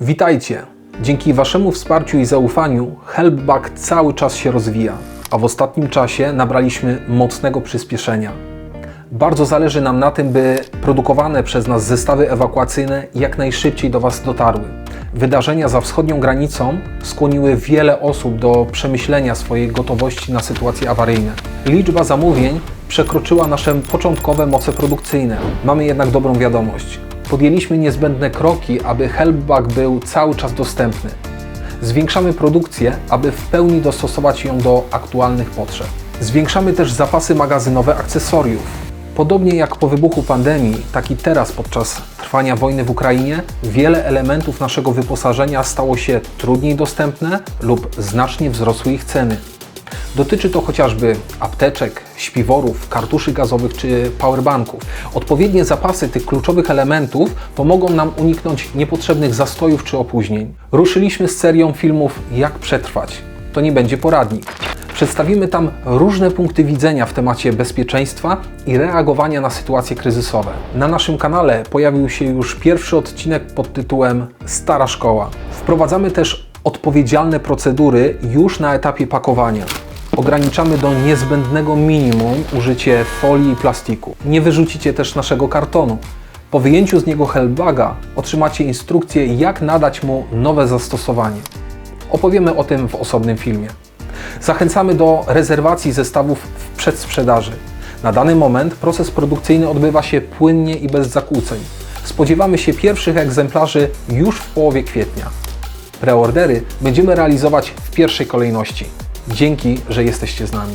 Witajcie! Dzięki Waszemu wsparciu i zaufaniu Helpback cały czas się rozwija, a w ostatnim czasie nabraliśmy mocnego przyspieszenia. Bardzo zależy nam na tym, by produkowane przez nas zestawy ewakuacyjne jak najszybciej do Was dotarły. Wydarzenia za wschodnią granicą skłoniły wiele osób do przemyślenia swojej gotowości na sytuacje awaryjne. Liczba zamówień przekroczyła nasze początkowe moce produkcyjne. Mamy jednak dobrą wiadomość. Podjęliśmy niezbędne kroki, aby Helpback był cały czas dostępny. Zwiększamy produkcję, aby w pełni dostosować ją do aktualnych potrzeb. Zwiększamy też zapasy magazynowe akcesoriów. Podobnie jak po wybuchu pandemii, tak i teraz podczas trwania wojny w Ukrainie, wiele elementów naszego wyposażenia stało się trudniej dostępne lub znacznie wzrosły ich ceny. Dotyczy to chociażby apteczek, śpiworów, kartuszy gazowych czy powerbanków. Odpowiednie zapasy tych kluczowych elementów pomogą nam uniknąć niepotrzebnych zastojów czy opóźnień. Ruszyliśmy z serią filmów Jak przetrwać. To nie będzie poradnik. Przedstawimy tam różne punkty widzenia w temacie bezpieczeństwa i reagowania na sytuacje kryzysowe. Na naszym kanale pojawił się już pierwszy odcinek pod tytułem Stara Szkoła. Wprowadzamy też odpowiedzialne procedury już na etapie pakowania. Ograniczamy do niezbędnego minimum użycie folii i plastiku. Nie wyrzucicie też naszego kartonu. Po wyjęciu z niego helbaga otrzymacie instrukcję, jak nadać mu nowe zastosowanie. Opowiemy o tym w osobnym filmie. Zachęcamy do rezerwacji zestawów w przedsprzedaży. Na dany moment proces produkcyjny odbywa się płynnie i bez zakłóceń. Spodziewamy się pierwszych egzemplarzy już w połowie kwietnia. Preordery będziemy realizować w pierwszej kolejności. Dzięki, że jesteście z nami.